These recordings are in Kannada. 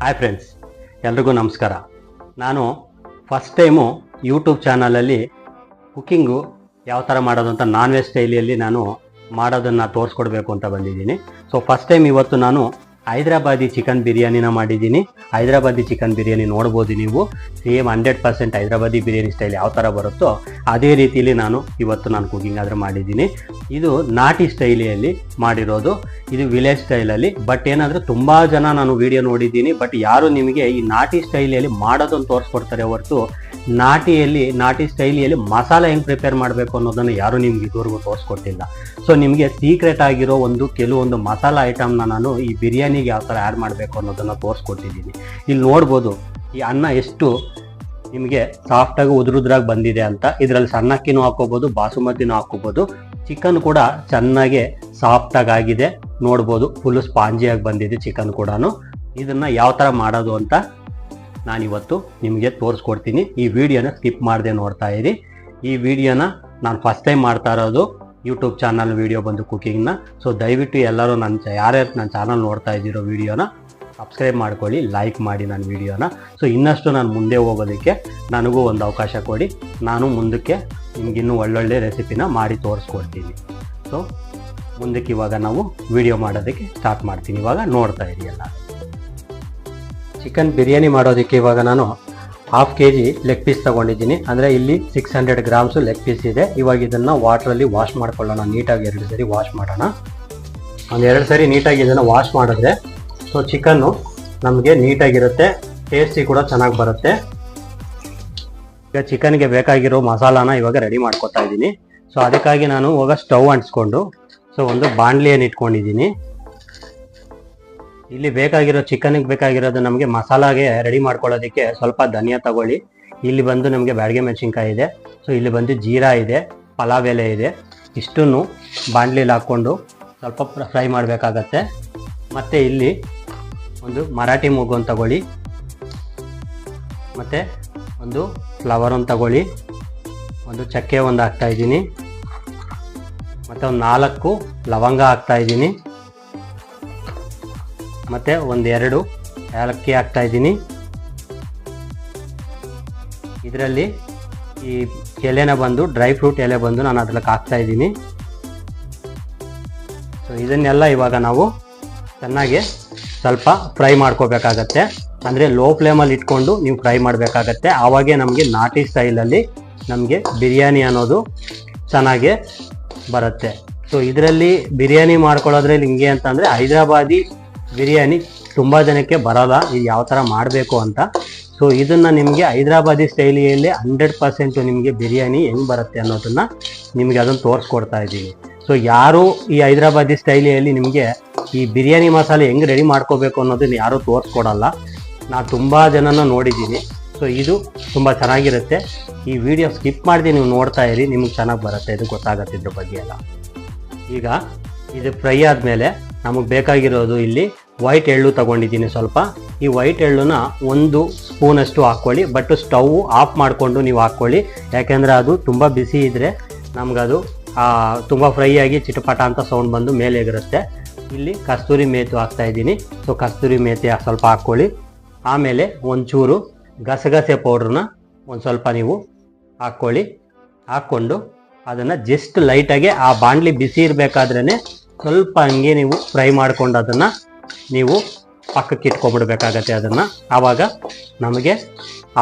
ಹಾಯ್ ಫ್ರೆಂಡ್ಸ್ ಎಲ್ರಿಗೂ ನಮಸ್ಕಾರ. ನಾನು ಫಸ್ಟ್ ಟೈಮು ಯೂಟ್ಯೂಬ್ ಚಾನಲಲ್ಲಿ ಕುಕ್ಕಿಂಗು ಯಾವ ಥರ ಮಾಡೋದು ಅಂತ ನಾನ್ ವೆಜ್ ಸ್ಟೈಲಿಯಲ್ಲಿ ನಾನು ಮಾಡೋದನ್ನು ತೋರಿಸ್ಕೊಡ್ಬೇಕು ಅಂತ ಬಂದಿದ್ದೀನಿ. ಸೊ ಫಸ್ಟ್ ಟೈಮ್ ಇವತ್ತು ನಾನು ಹೈದ್ರಾಬಾದಿ ಚಿಕನ್ ಬಿರಿಯಾನಿನ ಮಾಡಿದ್ದೀನಿ. ಹೈದ್ರಾಬಾದಿ ಚಿಕನ್ ಬಿರಿಯಾನಿ ನೋಡ್ಬೋದು ನೀವು. Same hundred percent Hyderabadi biryani style ಯಾವ ಥರ ಬರುತ್ತೋ ಅದೇ ರೀತಿಯಲ್ಲಿ ನಾನು ಇವತ್ತು ನಾನು ಕುಕಿಂಗ್ ಆದರೆ ಮಾಡಿದ್ದೀನಿ. ಇದು ನಾಟಿ ಸ್ಟೈಲಿಯಲ್ಲಿ ಮಾಡಿರೋದು. ಇದು ವಿಲೇಜ್ ಸ್ಟೈಲಲ್ಲಿ ಬಟ್ ಏನಂದ್ರೆ ತುಂಬ ಜನ ನಾನು ವಿಡಿಯೋ ನೋಡಿದ್ದೀನಿ. ಬಟ್ ಯಾರು ನಿಮಗೆ ಈ ನಾಟಿ ಸ್ಟೈಲಿಯಲ್ಲಿ ಮಾಡೋದನ್ನು ತೋರಿಸ್ಕೊಡ್ತಾರೆ ಹೊರತು ನಾಟಿಯಲ್ಲಿ, ನಾಟಿ ಸ್ಟೈಲಿಯಲ್ಲಿ ಮಸಾಲ ಹೆಂಗೆ ಪ್ರಿಪೇರ್ ಮಾಡಬೇಕು ಅನ್ನೋದನ್ನು ಯಾರು ನಿಮ್ಗೆ ಇದುವರೆಗೂ ತೋರಿಸ್ಕೊಟ್ಟಿಲ್ಲ. ಸೊ ನಿಮಗೆ ಸೀಕ್ರೆಟ್ ಆಗಿರೋ ಒಂದು ಕೆಲವೊಂದು ಮಸಾಲ ಐಟಮ್ನ ನಾನು ಈ ಬಿರಿಯಾನಿಗೆ ಯಾವ ಥರ ಆ್ಯಡ್ ಮಾಡಬೇಕು ಅನ್ನೋದನ್ನು ತೋರಿಸ್ಕೊಟ್ಟಿದ್ದೀನಿ. ಇಲ್ಲಿ ನೋಡ್ಬೋದು, ಈ ಅನ್ನ ಎಷ್ಟು ನಿಮಗೆ ಸಾಫ್ಟಾಗಿ ಉದುರುದ್ರಾಗಿ ಬಂದಿದೆ ಅಂತ. ಇದರಲ್ಲಿ ಸಣ್ಣಕ್ಕಿನೂ ಹಾಕೋಬೋದು ಬಾಸುಮತಿನೂ ಹಾಕೋಬೋದು ಚಿಕನ್ ಕೂಡ ಚೆನ್ನಾಗಿ ಸಾಫ್ಟಾಗಿ ಆಗಿದೆ. ನೋಡ್ಬೋದು ಫುಲ್ ಸ್ಪಾಂಜಿಯಾಗಿ ಬಂದಿದೆ ಚಿಕನ್ ಕೂಡ ಇದನ್ನ ಯಾವ ಥರ ಮಾಡೋದು ಅಂತ ನಾನಿವತ್ತು ನಿಮಗೆ ತೋರಿಸ್ಕೊಡ್ತೀನಿ. ಈ ವಿಡಿಯೋನ ಸ್ಕಿಪ್ ಮಾಡದೆ ನೋಡ್ತಾ ಇರಿ. ಈ ವಿಡಿಯೋನ ನಾನು ಫಸ್ಟ್ ಟೈಮ್ ಮಾಡ್ತಾ ಇರೋದು. ಯೂಟ್ಯೂಬ್ ಚಾನಲ್ ವೀಡಿಯೋ ಬಂದು ಕುಕ್ಕಿಂಗ್ನ ಸೊ ದಯವಿಟ್ಟು ಎಲ್ಲರೂ ನನ್ನ ಯಾರ್ಯಾರು ನನ್ನ ಚಾನಲ್ ನೋಡ್ತಾ ಇದ್ದೀರೋ ವೀಡಿಯೋನ ಸಬ್ಸ್ಕ್ರೈಬ್ ಮಾಡ್ಕೊಳ್ಳಿ ಲೈಕ್ ಮಾಡಿ ನನ್ನ ವೀಡಿಯೋನ ಸೊ ಇನ್ನಷ್ಟು ನಾನು ಮುಂದೆ ಹೋಗೋದಕ್ಕೆ ನನಗೂ ಒಂದು ಅವಕಾಶ ಕೊಡಿ. ನಾನು ಮುಂದಕ್ಕೆ ನಿಮ್ಗಿನ್ನೂ ಒಳ್ಳೊಳ್ಳೆ ರೆಸಿಪಿನ ಮಾಡಿ ತೋರಿಸ್ಕೊಡ್ತೀನಿ. ಸೊ ಮುಂದಕ್ಕೆ ಇವಾಗ ನಾವು ವಿಡಿಯೋ ಮಾಡೋದಕ್ಕೆ ಸ್ಟಾರ್ಟ್ ಮಾಡ್ತೀನಿ. ಇವಾಗ ನೋಡ್ತಾ ಇರಿ ಚಿಕನ್ ಬಿರಿಯಾನಿ ಮಾಡೋದಕ್ಕೆ ಇವಾಗ ನಾನು half K G leg piece ತಗೊಂಡಿದ್ದೀನಿ. ಅಂದರೆ ಇಲ್ಲಿ six hundred grams leg piece ಇದೆ. ಇವಾಗ ಇದನ್ನು ವಾಟ್ರಲ್ಲಿ ವಾಶ್ ಮಾಡ್ಕೊಳ್ಳೋಣ. ನೀಟಾಗಿ ಎರಡು ಸರಿ ವಾಶ್ ಮಾಡೋಣ. ಒಂದು ಎರಡು ಸರಿ ನೀಟಾಗಿ ಇದನ್ನು ವಾಶ್ ಮಾಡಿದ್ರೆ ಸೊ ಚಿಕನ್ನು ನಮಗೆ ನೀಟಾಗಿರುತ್ತೆ. ಟೇಸ್ಟಿ ಕೂಡ ಚೆನ್ನಾಗಿ ಬರುತ್ತೆ. ಈಗ ಚಿಕನ್ಗೆ ಬೇಕಾಗಿರೋ ಮಸಾಲಾನ ಇವಾಗ ರೆಡಿ ಮಾಡ್ಕೊತಾ ಇದ್ದೀನಿ. ಸೊ ಅದಕ್ಕಾಗಿ ನಾನು ಇವಾಗ ಸ್ಟವ್ ಅಂಟಿಸ್ಕೊಂಡು ಸೊ ಒಂದು ಬಾಣಲಿಯನ್ನು ಇಟ್ಕೊಂಡಿದ್ದೀನಿ. ಇಲ್ಲಿ ಬೇಕಾಗಿರೋ ಚಿಕನ್ಗೆ ಬೇಕಾಗಿರೋದು ನಮಗೆ ಮಸಾಲಾಗೆ ರೆಡಿ ಮಾಡ್ಕೊಳ್ಳೋದಕ್ಕೆ ಸ್ವಲ್ಪ ಧನಿಯಾ ತಗೊಳ್ಳಿ. ಇಲ್ಲಿ ಬಂದು ನಮಗೆ ಬ್ಯಾಡಿಗೆ ಮೆಣಸಿನ್ಕಾಯಿ ಇದೆ. ಸೊ ಇಲ್ಲಿ ಬಂದು ಜೀರಾ ಇದೆ, ಪಲಾವ್ ಎಲೆ ಇದೆ. ಇಷ್ಟನ್ನು ಬಾಂಡ್ಲಿಲಿ ಹಾಕ್ಕೊಂಡು ಸ್ವಲ್ಪ ಫ್ರೈ ಮಾಡಬೇಕಾಗತ್ತೆ. ಮತ್ತು ಇಲ್ಲಿ ಒಂದು ಮರಾಠಿ ಮೂಗು ತಗೊಳ್ಳಿ. ಮತ್ತು ಒಂದು ಫ್ಲವರ್ ಒಂದು ತಗೊಳ್ಳಿ. ಒಂದು ಚಕ್ಕೆ ಒಂದು ಹಾಕ್ತಾಯಿದ್ದೀನಿ ಮತ್ತು ಒಂದು ನಾಲ್ಕು ಲವಂಗ ಹಾಕ್ತಾ ಇದ್ದೀನಿ. ಮತ್ತು ಒಂದೆರಡು ಏಲಕ್ಕಿ ಹಾಕ್ತಾ ಇದ್ದೀನಿ. ಇದರಲ್ಲಿ ಈ ಎಲೆನ ಬಂದು, ಡ್ರೈ ಫ್ರೂಟ್ ಎಲೆ ಬಂದು ನಾನು ಅದ್ರಲ್ಲಿ ಹಾಕ್ತಾ ಇದ್ದೀನಿ. ಸೊ ಇದನ್ನೆಲ್ಲ ಇವಾಗ ನಾವು ಚೆನ್ನಾಗಿ ಸ್ವಲ್ಪ ಫ್ರೈ ಮಾಡ್ಕೋಬೇಕಾಗತ್ತೆ. ಅಂದರೆ ಲೋ ಫ್ಲೇಮಲ್ಲಿ ಇಟ್ಕೊಂಡು ನೀವು ಫ್ರೈ ಮಾಡಬೇಕಾಗತ್ತೆ. ಆವಾಗೇ ನಮಗೆ ನಾಟಿ ಸ್ಟೈಲಲ್ಲಿ ನಮಗೆ ಬಿರಿಯಾನಿ ಅನ್ನೋದು ಚೆನ್ನಾಗೆ ಬರುತ್ತೆ. ಸೊ ಇದರಲ್ಲಿ ಬಿರಿಯಾನಿ ಮಾಡ್ಕೊಳ್ಳೋದ್ರಲ್ಲಿ ಹಿಂಗೆ ಅಂತಂದರೆ ಹೈದ್ರಾಬಾದಿ ಬಿರಿಯಾನಿ ತುಂಬ ಜನಕ್ಕೆ ಬರಲ್ಲ ಇದು ಯಾವ ಥರ ಮಾಡಬೇಕು ಅಂತ. ಸೊ ಇದನ್ನು ನಿಮಗೆ ಹೈದ್ರಾಬಾದಿ ಸ್ಟೈಲಿಯಲ್ಲಿ ಹಂಡ್ರೆಡ್ ಪರ್ಸೆಂಟು ನಿಮಗೆ ಬಿರಿಯಾನಿ ಹೆಂಗೆ ಬರುತ್ತೆ ಅನ್ನೋದನ್ನು ನಿಮಗೆ ಅದನ್ನು ತೋರಿಸ್ಕೊಡ್ತಾ ಇದ್ದೀನಿ ಸೊ ಯಾರು ಈ ಹೈದ್ರಾಬಾದಿ ಸ್ಟೈಲಿಯಲ್ಲಿ ನಿಮಗೆ ಈ ಬಿರಿಯಾನಿ ಮಸಾಲೆ ಹೆಂಗೆ ರೆಡಿ ಮಾಡ್ಕೋಬೇಕು ಅನ್ನೋದನ್ನ ಯಾರೂ ತೋರಿಸ್ಕೊಡಲ್ಲ. ನಾನು ತುಂಬ ಜನನ ನೋಡಿದ್ದೀನಿ. ಸೊ ಇದು ತುಂಬ ಚೆನ್ನಾಗಿರುತ್ತೆ. ಈ ವಿಡಿಯೋ ಸ್ಕಿಪ್ ಮಾಡಿದೆ ನೀವು ನೋಡ್ತಾ ಇರಿ, ನಿಮ್ಗೆ ಚೆನ್ನಾಗಿ ಬರುತ್ತೆ. ಇದು ಗೊತ್ತಾಗತ್ತೆ ಇದ್ರ ಬಗ್ಗೆ ಎಲ್ಲ. ಈಗ, ಇದು ಫ್ರೈ ಆದಮೇಲೆ ನಮಗೆ ಬೇಕಾಗಿರೋದು ಇಲ್ಲಿ ವೈಟ್ ಎಳ್ಳು ತಗೊಂಡಿದ್ದೀನಿ ಸ್ವಲ್ಪ. ಈ ವೈಟ್ ಎಳ್ಳುನ ಒಂದು ಸ್ಪೂನಷ್ಟು ಹಾಕ್ಕೊಳ್ಳಿ ಬಟ್ ಸ್ಟವ್ ಆಫ್ ಮಾಡಿಕೊಂಡು ನೀವು ಹಾಕ್ಕೊಳ್ಳಿ. ಯಾಕೆಂದರೆ ಅದು ತುಂಬ ಬಿಸಿ ಇದ್ದರೆ ನಮಗದು ತುಂಬ ಫ್ರೈ ಆಗಿ ಚಿಟಪಟ ಅಂತ ಸೌಂಡ್ ಬಂದು ಮೇಲೆ ಎಗರುತ್ತೆ. ಇಲ್ಲಿ ಕಸ್ತೂರಿ ಮೇತು ಹಾಕ್ತಾ ಇದ್ದೀನಿ. ಸೊ ಕಸ್ತೂರಿ ಮೇತೆ ಸ್ವಲ್ಪ ಹಾಕ್ಕೊಳ್ಳಿ. ಆಮೇಲೆ ಒಂಚೂರು ಗಸಗಸೆ ಪೌಡ್ರನ್ನ ಒಂದು ಸ್ವಲ್ಪ ನೀವು ಹಾಕ್ಕೊಳ್ಳಿ. ಹಾಕ್ಕೊಂಡು ಅದನ್ನು ಜಸ್ಟ್ ಲೈಟಾಗಿ ಆ ಬಾಣಲಿ ಬಿಸಿ ಇರಬೇಕಾದ್ರೇ ಸ್ವಲ್ಪ ಹಂಗೆ ನೀವು ಫ್ರೈ ಮಾಡ್ಕೊಂಡು ಅದನ್ನು ನೀವು ಪಕ್ಕಕ್ಕೆ ಇಟ್ಕೊಬಿಡ್ಬೇಕಾಗತ್ತೆ ಅದನ್ನು. ಆವಾಗ ನಮಗೆ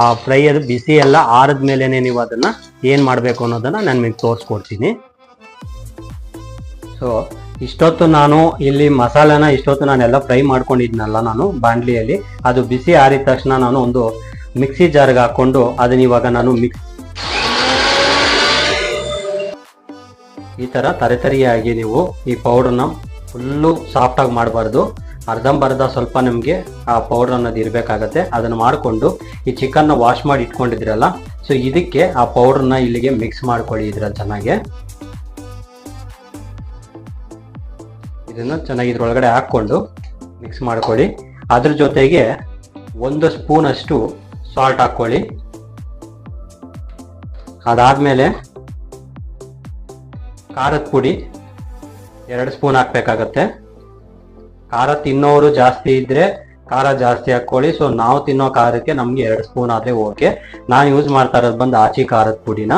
ಆ ಫ್ರೈ ಅದು ಬಿಸಿ ಎಲ್ಲ ಆರಿದ ಮೇಲೇ ನೀವು ಅದನ್ನು ಏನು ಮಾಡಬೇಕು ಅನ್ನೋದನ್ನು ನಾನು ನಿಮಗೆ ತೋರಿಸ್ಕೊಡ್ತೀನಿ. ಸೊ ಇಷ್ಟೊತ್ತು ನಾನು ಇಲ್ಲಿ ಮಸಾಲೆನ ಇಷ್ಟೊತ್ತು ನಾನೆಲ್ಲ ಫ್ರೈ ಮಾಡ್ಕೊಂಡಿದ್ನಲ್ಲ ನಾನು ಬಾಂಡ್ಲಿಯಲ್ಲಿ ಅದು ಬಿಸಿ ಆರಿದ ತಕ್ಷಣ ನಾನು ಒಂದು ಮಿಕ್ಸಿ ಜಾರ್ಗೆ ಹಾಕ್ಕೊಂಡು ಅದನ್ನ ಇವಾಗ ನಾನು ಮಿಕ್ಸ್ ಈ ತರ ತರಿತರಿಯಾಗಿ ನೀವು ಈ ಪೌಡ್ರನ್ನ ಫುಲ್ಲು ಸಾಫ್ಟಾಗಿ ಮಾಡಬಾರ್ದು. ಅರ್ಧಂಬರ್ಧ ಸ್ವಲ್ಪ ನಿಮಗೆ ಆ ಪೌಡರ್ ಅನ್ನೋದು ಇರ್ಬೇಕಾಗತ್ತೆ. ಅದನ್ನ ಮಾಡಿಕೊಂಡು ಈ ಚಿಕನ್ನ ವಾಶ್ ಮಾಡಿ ಇಟ್ಕೊಂಡಿದ್ರಲ್ಲ ಸೊ ಇದಕ್ಕೆ ಆ ಪೌಡ್ರನ್ನ ಇಲ್ಲಿಗೆ ಮಿಕ್ಸ್ ಮಾಡ್ಕೊಳ್ಳಿ ಇದ್ರಲ್ಲಿ ಚೆನ್ನಾಗಿ. ಇದನ್ನ ಚೆನ್ನಾಗಿ ಇದ್ರೊಳಗಡೆ ಹಾಕ್ಕೊಂಡು ಮಿಕ್ಸ್ ಮಾಡ್ಕೊಳ್ಳಿ. ಅದ್ರ ಜೊತೆಗೆ ಒಂದು ಸ್ಪೂನ್ ಅಷ್ಟು ಸಾಲ್ಟ್ ಹಾಕ್ಕೊಳ್ಳಿ. ಅದಾದಮೇಲೆ ಖಾರದ ಪುಡಿ, ಎರಡು ಸ್ಪೂನ್ ಹಾಕ್ಬೇಕಾಗತ್ತೆ. ಖಾರ ತಿನ್ನೋರು ಜಾಸ್ತಿ ಇದ್ರೆ ಖಾರ ಜಾಸ್ತಿ ಹಾಕ್ಕೊಳ್ಳಿ. ಸೊ ನಾವು ತಿನ್ನೋ ಖಾರಕ್ಕೆ ನಮಗೆ ಎರಡು ಸ್ಪೂನ್ ಆದ್ರೆ ಓಕೆ. ನಾನು ಯೂಸ್ ಮಾಡ್ತಾ ಇರೋದು ಬಂದು ಆಚಿ ಖಾರದ ಪುಡಿನ.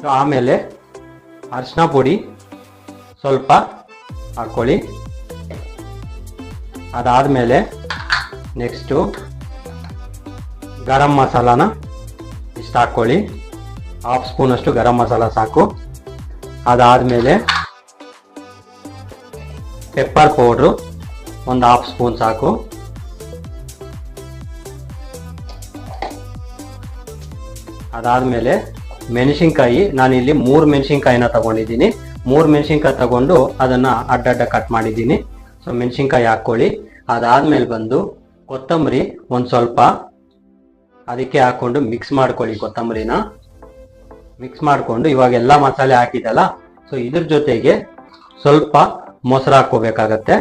ಸೊ ಆಮೇಲೆ ಅರಿಶಿನ ಪುಡಿ ಸ್ವಲ್ಪ ಹಾಕ್ಕೊಳ್ಳಿ. ಅದಾದ್ಮೇಲೆ ನೆಕ್ಸ್ಟು ಗರಂ ಮಸಾಲಾನ ಇಷ್ಟು ಹಾಕ್ಕೊಳ್ಳಿ. ಹಾಫ್ ಸ್ಪೂನಷ್ಟು ಗರಂ ಮಸಾಲ ಸಾಕು. ಅದಾದಮೇಲೆ ಪೆಪ್ಪರ್ ಪೌಡ್ರು ಒಂದು ಹಾಫ್ ಸ್ಪೂನ್ ಸಾಕು. ಅದಾದಮೇಲೆ ಮೆಣಸಿನ್ಕಾಯಿ, ನಾನಿಲ್ಲಿ ಮೂರು ಮೆಣಸಿನ್ಕಾಯಿನ ತಗೊಂಡಿದ್ದೀನಿ. ಮೂರು ಮೆಣಸಿನ್ಕಾಯಿ ತಗೊಂಡು ಅದನ್ನ ಅಡ್ಡಡ್ಡ ಕಟ್ ಮಾಡಿದ್ದೀನಿ. ಸೊ ಮೆಣಸಿನ್ಕಾಯಿ ಹಾಕ್ಕೊಳ್ಳಿ. ಅದಾದ್ಮೇಲೆ ಬಂದು ಕೊತ್ತಂಬರಿ ಒಂದು ಸ್ವಲ್ಪ. ಅದಕ್ಕೆ ಹಾಕೊಂಡು ಮಿಕ್ಸ್ ಮಾಡ್ಕೊಳ್ಳಿ ಕೊತ್ತಂಬರಿನ. ಮಿಕ್ಸ್ ಮಾಡಿಕೊಂಡು ಇವಾಗ ಎಲ್ಲ ಮಸಾಲೆ ಹಾಕಿದಲ್ಲ ಸೊ ಇದ್ರ ಜೊತೆಗೆ ಸ್ವಲ್ಪ ಮೊಸರು ಹಾಕೋಬೇಕಾಗತ್ತೆ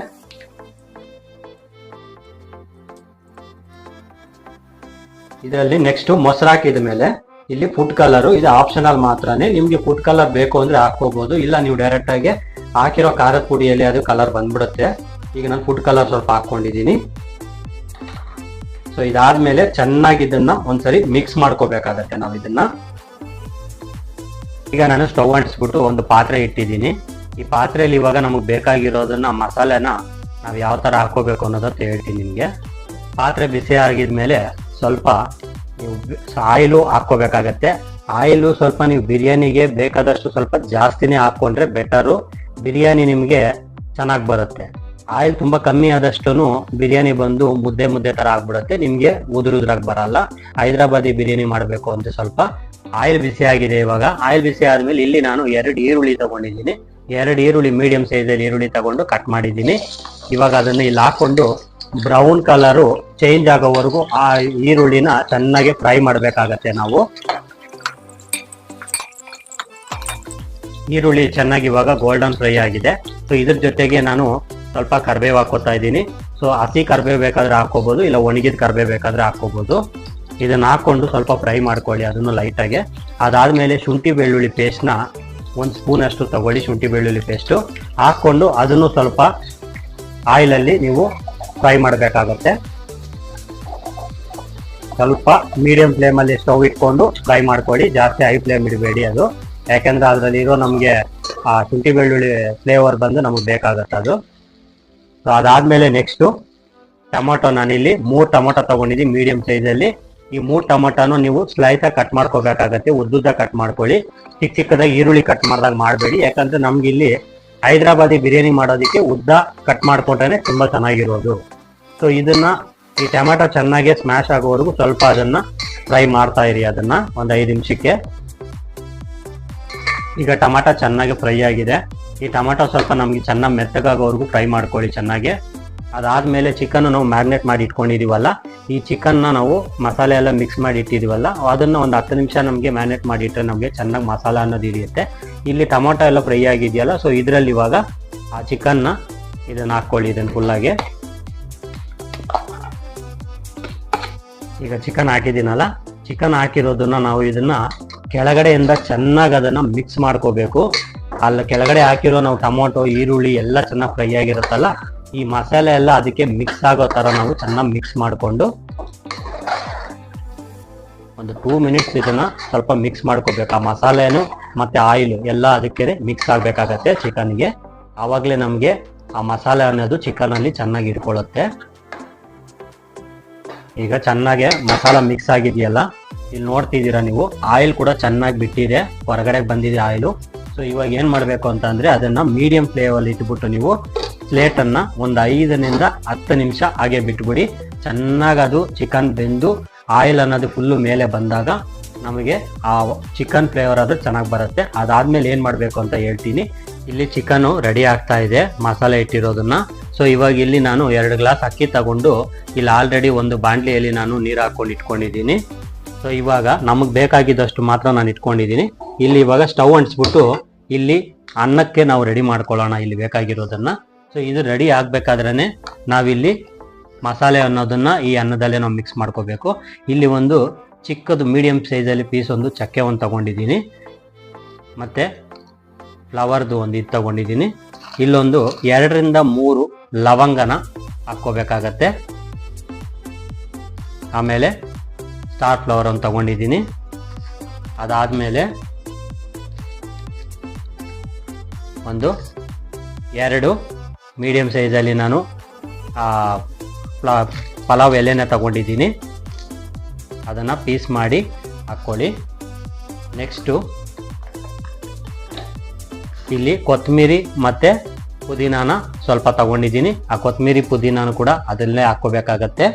ಇದರಲ್ಲಿ ನೆಕ್ಸ್ಟ್ ಮೊಸರು ಹಾಕಿದ ಮೇಲೆ ಇಲ್ಲಿ ಫುಡ್ ಕಲರ್ ಇದು ಆಪ್ಷನಲ್ ಮಾತ್ರನೇ. ನಿಮ್ಗೆ ಫುಡ್ ಕಲರ್ ಬೇಕು ಅಂದ್ರೆ ಹಾಕೋಬಹುದು ಇಲ್ಲ ನೀವು ಡೈರೆಕ್ಟ್ ಆಗಿ ಹಾಕಿರೋ ಖಾರದ ಪುಡಿಯಲ್ಲಿ ಅದು ಕಲರ್ ಬಂದ್ಬಿಡುತ್ತೆ. ಈಗ ನಾನು ಫುಡ್ ಕಲರ್ ಸ್ವಲ್ಪ ಹಾಕೊಂಡಿದ್ದೀನಿ ಸೊ ಇದಾದ್ಮೇಲೆ ಚೆನ್ನಾಗಿ ಇದನ್ನ ಒಂದ್ಸರಿ ಮಿಕ್ಸ್ ಮಾಡ್ಕೋಬೇಕಾಗತ್ತೆ ನಾವು ಇದನ್ನ. ಈಗ ನಾನು ಸ್ಟವ್ ಅಂಟಿಸ್ಬಿಟ್ಟು ಒಂದು ಪಾತ್ರೆ ಇಟ್ಟಿದ್ದೀನಿ. ಈ ಪಾತ್ರೆಯಲ್ಲಿ ಇವಾಗ ನಮಗೆ ಬೇಕಾಗಿರೋದನ್ನ ಮಸಾಲೆನ ನಾವು ಯಾವ ತರ ಹಾಕೋಬೇಕು ಅನ್ನೋದನ್ನ ಹೇಳ್ತೀನಿ ನಿಮಗೆ. ಪಾತ್ರೆ ಬಿಸಿ ಆಗಿದ್ಮೇಲೆ ಸ್ವಲ್ಪ ನೀವು ಆಯಿಲು ಹಾಕೋಬೇಕಾಗತ್ತೆ ಆಯಿಲು ಸ್ವಲ್ಪ ನೀವು ಬಿರಿಯಾನಿಗೆ ಬೇಕಾದಷ್ಟು ಸ್ವಲ್ಪ ಜಾಸ್ತಿನೇ ಹಾಕೊಂಡ್ರೆ ಬೆಟರು. ಬಿರಿಯಾನಿ ನಿಮಗೆ ಚೆನ್ನಾಗಿ ಬರುತ್ತೆ. ಆಯಿಲ್ ತುಂಬಾ ಕಮ್ಮಿ ಆದಷ್ಟು ಬಿರಿಯಾನಿ ಬಂದು ಮುದ್ದೆ ಮುದ್ದೆ ತರ ಆಗ್ಬಿಡುತ್ತೆ. ನಿಮ್ಗೆ ಉದುರುದ್ರಾಗ ಬರಲ್ಲ. ಹೈದರಾಬಾದಿ ಬಿರಿಯಾನಿ ಮಾಡಬೇಕು ಅಂತ ಸ್ವಲ್ಪ ಆಯಿಲ್ ಬಿಸಿ ಆಗಿದೆ ಇವಾಗ. ಆಯಿಲ್ ಬಿಸಿ ಆದ್ಮೇಲೆ ಇಲ್ಲಿ ನಾನು ಎರಡು ಈರುಳ್ಳಿ ತಗೊಂಡಿದ್ದೀನಿ. ಎರಡು ಈರುಳ್ಳಿ ಮೀಡಿಯಂ ಸೈಜಲ್ಲಿ ಈರುಳ್ಳಿ ತಗೊಂಡು ಕಟ್ ಮಾಡಿದ್ದೀನಿ. ಇವಾಗ ಅದನ್ನ ಇಲ್ಲಿ ಹಾಕೊಂಡು ಬ್ರೌನ್ ಕಲರು ಚೇಂಜ್ ಆಗೋವರೆಗೂ ಆ ಈರುಳ್ಳಿನ ಚೆನ್ನಾಗಿ ಫ್ರೈ ಮಾಡಬೇಕಾಗತ್ತೆ ನಾವು. ಈರುಳ್ಳಿ ಚೆನ್ನಾಗಿ ಇವಾಗ ಗೋಲ್ಡನ್ ಫ್ರೈ ಆಗಿದೆ. ಸೊ ಇದ್ರ ಜೊತೆಗೆ ನಾನು ಸ್ವಲ್ಪ ಕರ್ಬೇವು ಹಾಕೋತಾ ಇದ್ದೀನಿ. ಸೊ ಹಸಿ ಕರ್ಬೇವು ಬೇಕಾದ್ರೆ ಹಾಕೋಬಹುದು ಇಲ್ಲ ಒಣಗಿದ ಕರ್ಬೇವು ಬೇಕಾದ್ರೆ ಹಾಕೋಬಹುದು ಇದನ್ನ ಹಾಕೊಂಡು ಸ್ವಲ್ಪ ಫ್ರೈ ಮಾಡ್ಕೊಳ್ಳಿ ಅದನ್ನು ಲೈಟಾಗಿ ಅದಾದ್ಮೇಲೆ ಶುಂಠಿ ಬೆಳ್ಳುಳ್ಳಿ ಪೇಸ್ಟ್ನ ಒಂದು ಸ್ಪೂನ್ ಅಷ್ಟು ತಗೊಳ್ಳಿ ಶುಂಠಿ ಬೆಳ್ಳುಳ್ಳಿ ಪೇಸ್ಟು ಹಾಕ್ಕೊಂಡು ಅದನ್ನು ಸ್ವಲ್ಪ ಆಯಿಲಲ್ಲಿ ನೀವು ಫ್ರೈ ಮಾಡಬೇಕಾಗತ್ತೆ. ಸ್ವಲ್ಪ ಮೀಡಿಯಂ ಫ್ಲೇಮಲ್ಲಿ ಸ್ಟೌವ್ ಇಟ್ಕೊಂಡು ಫ್ರೈ ಮಾಡ್ಕೊಳ್ಳಿ. ಜಾಸ್ತಿ ಹೈ ಫ್ಲೇಮ್ ಇಡಬೇಡಿ ಅದು. ಯಾಕಂದ್ರೆ ಅದರಲ್ಲಿ ಇರೋ ನಮಗೆ, ಆ ಶುಂಠಿ ಬೆಳ್ಳುಳ್ಳಿ ಫ್ಲೇವರ್ ಬಂದು ನಮಗೆ ಬೇಕಾಗತ್ತೆ ಅದು. ಸೊ ಅದಾದ್ಮೇಲೆ ನೆಕ್ಸ್ಟು ಟೊಮೊಟೊ ನಾನಿಲ್ಲಿ ಮೂರು ಟೊಮೊಟೊ ತಗೊಂಡಿದ್ದೀನಿ ಮೀಡಿಯಂ ಸೈಜಲ್ಲಿ ಈ ಮೂರು ಟೊಮೊಟೊನು ನೀವು ಸ್ಲೈಸಾಗಿ ಕಟ್ ಮಾಡ್ಕೋಬೇಕಾಗತ್ತೆ, ಉದ್ದುದ್ದ ಕಟ್ ಮಾಡ್ಕೊಳ್ಳಿ. ಚಿಕ್ಕ ಚಿಕ್ಕದಾಗಿ ಈರುಳ್ಳಿ ಕಟ್ ಮಾಡಿದಾಗ ಮಾಡಬೇಡಿ. ಯಾಕಂದ್ರೆ ನಮ್ಗೆ ಇಲ್ಲಿ ಹೈದರಾಬಾದಿ ಬಿರಿಯಾನಿ ಮಾಡೋದಕ್ಕೆ ಉದ್ದ ಕಟ್ ಮಾಡ್ಕೊಂಡ್ರೆ ತುಂಬಾ ಚೆನ್ನಾಗಿರೋದು. ಸೊ ಇದನ್ನ ಈ ಟೊಮ್ಯಾಟೊ ಚೆನ್ನಾಗಿ ಸ್ಮ್ಯಾಶ್ ಆಗೋವರೆಗೂ ಸ್ವಲ್ಪ ಅದನ್ನ ಫ್ರೈ ಮಾಡ್ತಾ ಇರಿ ಅದನ್ನ, ಒಂದು ಐದು ನಿಮಿಷಕ್ಕೆ. ಈಗ ಟೊಮಾಟೊ ಚೆನ್ನಾಗಿ ಫ್ರೈ ಆಗಿದೆ. ಈ ಟೊಮಾಟೊ ಸ್ವಲ್ಪ ನಮ್ಗೆ ಚೆನ್ನಾಗಿ ಮೆತ್ತಗಾಗೋವರೆಗೂ ಫ್ರೈ ಮಾಡ್ಕೊಳ್ಳಿ ಚೆನ್ನಾಗಿ. ಅದಾದ್ಮೇಲೆ ಚಿಕನ್ ನಾವು ಮ್ಯಾಗ್ನೆಟ್ ಮಾಡಿ ಇಟ್ಕೊಂಡಿದೀವಲ್ಲ, ಈ ಚಿಕನ್ನ ನಾವು ಮಸಾಲೆ ಎಲ್ಲ ಮಿಕ್ಸ್ ಮಾಡಿ ಇಟ್ಟಿದೀವಲ್ಲ, ಅದನ್ನ ಒಂದು ಹತ್ತು ನಿಮಿಷ ನಮಗೆ ಮ್ಯಾಗ್ನೆಟ್ ಮಾಡಿ ಇಟ್ಟರೆ ನಮಗೆ ಚೆನ್ನಾಗಿ ಮಸಾಲ ಅನ್ನೋದು ಹಿಡಿಯುತ್ತೆ. ಇಲ್ಲಿ ಟೊಮೊಟೊ ಎಲ್ಲ ಫ್ರೈ ಆಗಿದೆಯಲ್ಲ ಸೊ ಇದರಲ್ಲಿ ಇವಾಗ ಆ ಚಿಕನ್ನ ಇದನ್ನ ಹಾಕ್ಕೊಳ್ಳಿ ಇದನ್ನ ಫುಲ್ಲಾಗಿ ಈಗ ಚಿಕನ್ ಹಾಕಿದ್ದೀನಲ್ಲ ಚಿಕನ್ ಹಾಕಿರೋದನ್ನ ನಾವು ಇದನ್ನ ಕೆಳಗಡೆಯಿಂದ ಚೆನ್ನಾಗಿ ಅದನ್ನ ಮಿಕ್ಸ್ ಮಾಡ್ಕೋಬೇಕು. ಅಲ್ಲಿ ಕೆಳಗಡೆ ಹಾಕಿರೋ ನಾವು ಟೊಮೊಟೊ, ಈರುಳ್ಳಿ ಎಲ್ಲ ಚೆನ್ನಾಗಿ ಫ್ರೈ ಆಗಿರುತ್ತಲ್ಲ ಈ ಮಸಾಲೆ ಎಲ್ಲ ಅದಕ್ಕೆ ಮಿಕ್ಸ್ ಆಗೋ ತರ ನಾವು ಚೆನ್ನಾಗಿ ಮಿಕ್ಸ್ ಮಾಡಿಕೊಂಡು ಒಂದು ಟೂ ಮಿನಿಟ್ಸ್ ಇದನ್ನ ಸ್ವಲ್ಪ ಮಿಕ್ಸ್ ಮಾಡ್ಕೋಬೇಕು. ಆ ಮಸಾಲೆನು ಮತ್ತೆ ಆಯಿಲ್ ಎಲ್ಲ ಅದಕ್ಕೆ ಮಿಕ್ಸ್ ಆಗ್ಬೇಕಾಗತ್ತೆ ಚಿಕನ್ಗೆ ಆವಾಗಲೇ ನಮಗೆ ಆ ಮಸಾಲೆ ಅನ್ನೋದು ಚಿಕನ್ ಅಲ್ಲಿ ಚೆನ್ನಾಗಿ ಇಟ್ಕೊಳ್ಳುತ್ತೆ ಈಗ ಚೆನ್ನಾಗೆ ಮಸಾಲ ಮಿಕ್ಸ್ ಆಗಿದೆಯಲ್ಲ, ಇಲ್ಲಿ ನೋಡ್ತಿದ್ದೀರಾ ನೀವು ಆಯಿಲ್ ಕೂಡ ಚೆನ್ನಾಗಿ ಬಿಟ್ಟಿದೆ. ಹೊರಗಡೆ ಬಂದಿದೆ ಆಯಿಲು ಸೊ ಇವಾಗ ಏನ್ ಮಾಡ್ಬೇಕು ಅಂತ ಅಂದ್ರೆ ಅದನ್ನ ಮೀಡಿಯಂ ಫ್ಲೇವಲ್ಲಿ ಇಟ್ಬಿಟ್ಟು ನೀವು ಪ್ಲೇಟ್ ಅನ್ನ ಒಂದು ಐದರಿಂದ ಹತ್ತು ನಿಮಿಷ ಹಾಗೆ ಬಿಟ್ಬಿಡಿ. ಚೆನ್ನಾಗಿ ಅದು ಚಿಕನ್ ಬೆಂದು ಆಯಿಲ್ ಅನ್ನೋದು ಫುಲ್ಲು ಮೇಲೆ ಬಂದಾಗ ನಮಗೆ ಆ ಚಿಕನ್ ಫ್ಲೇವರ್ ಅದು ಚೆನ್ನಾಗಿ ಬರುತ್ತೆ. ಅದಾದ್ಮೇಲೆ ಏನು ಮಾಡಬೇಕು ಅಂತ ಹೇಳ್ತೀನಿ. ಇಲ್ಲಿ ಚಿಕನ್ ರೆಡಿ ಆಗ್ತಾ ಇದೆ, ಮಸಾಲೆ ಇಟ್ಟಿರೋದನ್ನ. ಸೊ ಇವಾಗ ಇಲ್ಲಿ ನಾನು ಎರಡು ಗ್ಲಾಸ್ ಅಕ್ಕಿ ತಗೊಂಡು, ಇಲ್ಲಿ ಆಲ್ರೆಡಿ ಒಂದು ಬಾಂಡ್ಲಿಯಲ್ಲಿ ನಾನು ನೀರು ಹಾಕೊಂಡು ಇಟ್ಕೊಂಡಿದ್ದೀನಿ. ಸೊ ಇವಾಗ ನಮಗೆ ಬೇಕಾಗಿದ್ದಷ್ಟು ಮಾತ್ರ ನಾನು ಇಟ್ಕೊಂಡಿದ್ದೀನಿ. ಇಲ್ಲಿ ಇವಾಗ ಸ್ಟವ್ ಅಂಟಿಸ್ಬಿಟ್ಟು ಇಲ್ಲಿ ಅನ್ನಕ್ಕೆ ನಾವು ರೆಡಿ ಮಾಡ್ಕೊಳ್ಳೋಣ. ಇಲ್ಲಿ ಬೇಕಾಗಿರೋದನ್ನ. ಸೊ ಇದು ರೆಡಿ ಆಗ್ಬೇಕಾದ್ರೆ ನಾವಿಲ್ಲಿ ಮಸಾಲೆ ಅನ್ನೋದನ್ನ ಈ ಅನ್ನದಲ್ಲೇ ನಾವು ಮಿಕ್ಸ್ ಮಾಡ್ಕೋಬೇಕು. ಇಲ್ಲಿ ಒಂದು ಚಿಕ್ಕದು ಮೀಡಿಯಂ ಸೈಜಲ್ಲಿ ಪೀಸ್ ಒಂದು ಚಕ್ಕೆ ಒಂದು ತಗೊಂಡಿದ್ದೀನಿ. ಮತ್ತೆ ಫ್ಲವರ್ದು ಒಂದು ಇದು ತಗೊಂಡಿದ್ದೀನಿ. ಇಲ್ಲೊಂದು ಎರಡರಿಂದ ಮೂರು ಲವಂಗನ ಹಾಕ್ಕೋಬೇಕಾಗತ್ತೆ. ಆಮೇಲೆ ಸ್ಟಾರ್ ಫ್ಲವರ್ ಒಂದು ತಗೊಂಡಿದ್ದೀನಿ. ಅದಾದಮೇಲೆ ಒಂದು ಎರಡು ಮೀಡಿಯಮ್ ಸೈಜಲ್ಲಿ ನಾನು ಪಲಾವ್ ಎಲೆನ ತಗೊಂಡಿದ್ದೀನಿ. ಅದನ್ನು ಪೀಸ್ ಮಾಡಿ ಹಾಕ್ಕೊಳ್ಳಿ. ನೆಕ್ಸ್ಟು, ಇಲ್ಲಿ ಕೊತ್ತಂಬರಿ ಮತ್ತು ಪುದೀನಾನ ಸ್ವಲ್ಪ ತಗೊಂಡಿದ್ದೀನಿ. ಆ ಕೊತ್ತಂಬರಿ ಪುದೀನಾನು ಕೂಡ ಅದನ್ನೇ ಹಾಕ್ಕೋಬೇಕಾಗತ್ತೆ.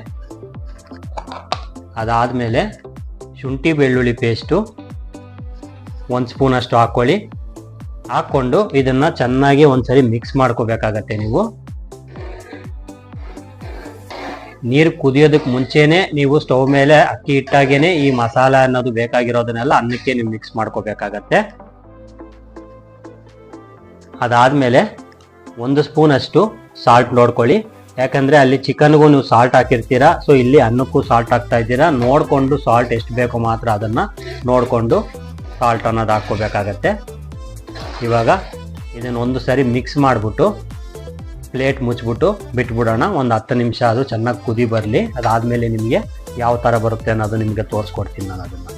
ಅದಾದಮೇಲೆ ಶುಂಠಿ ಬೆಳ್ಳುಳ್ಳಿ ಪೇಸ್ಟು, ಒಂದು ಸ್ಪೂನ್ ಅಷ್ಟು ಹಾಕ್ಕೊಳ್ಳಿ. ಹಾಕ್ಕೊಂಡು ಇದನ್ನ ಚೆನ್ನಾಗಿ ಒಂದ್ಸರಿ ಮಿಕ್ಸ್ ಮಾಡ್ಕೋಬೇಕಾಗತ್ತೆ ನೀವು. ನೀರು ಕುದಿಯೋದಕ್ಕೆ ಮುಂಚೆನೆ ನೀವು ಸ್ಟವ್ ಮೇಲೆ ಅಕ್ಕಿ ಇಟ್ಟಾಗೇನೆ ಈ ಮಸಾಲ ಅನ್ನೋದು ಬೇಕಾಗಿರೋದನ್ನೆಲ್ಲ ಅನ್ನಕ್ಕೆ ನೀವು ಮಿಕ್ಸ್ ಮಾಡ್ಕೋಬೇಕಾಗತ್ತೆ. ಅದಾದ್ಮೇಲೆ ಒಂದು ಸ್ಪೂನ್ ಅಷ್ಟು ಸಾಲ್ಟ್ ನೋಡ್ಕೊಳ್ಳಿ. ಯಾಕಂದ್ರೆ ಅಲ್ಲಿ ಚಿಕನ್ಗೂ ನೀವು ಸಾಲ್ಟ್ ಹಾಕಿರ್ತೀರಾ ಸೊ ಇಲ್ಲಿ ಅನ್ನಕ್ಕೂ ಸಾಲ್ಟ್ ಹಾಕ್ತಾ ಇದ್ದೀರಾ. ನೋಡ್ಕೊಂಡು ಸಾಲ್ಟ್ ಎಷ್ಟು ಬೇಕೋ ಮಾತ್ರ ಅದನ್ನ ನೋಡ್ಕೊಂಡು ಸಾಲ್ಟ್ ಅನ್ನೋದು ಹಾಕ್ಕೋಬೇಕಾಗತ್ತೆ. ಇವಾಗ ಇದನ್ನು ಒಂದು ಸಾರಿ ಮಿಕ್ಸ್ ಮಾಡಿಬಿಟ್ಟು ಪ್ಲೇಟ್ ಮುಚ್ಚಿಬಿಟ್ಟು ಬಿಟ್ಬಿಡೋಣ. ಒಂದು ಹತ್ತು ನಿಮಿಷ ಅದು ಚೆನ್ನಾಗಿ ಕುದಿ ಬರಲಿ. ಅದಾದಮೇಲೆ ನಿಮಗೆ ಯಾವ ಥರ ಬರುತ್ತೆ ಅನ್ನೋದು ನಿಮಗೆ ತೋರಿಸ್ಕೊಡ್ತೀನಿ ನಾನು ಅದನ್ನು.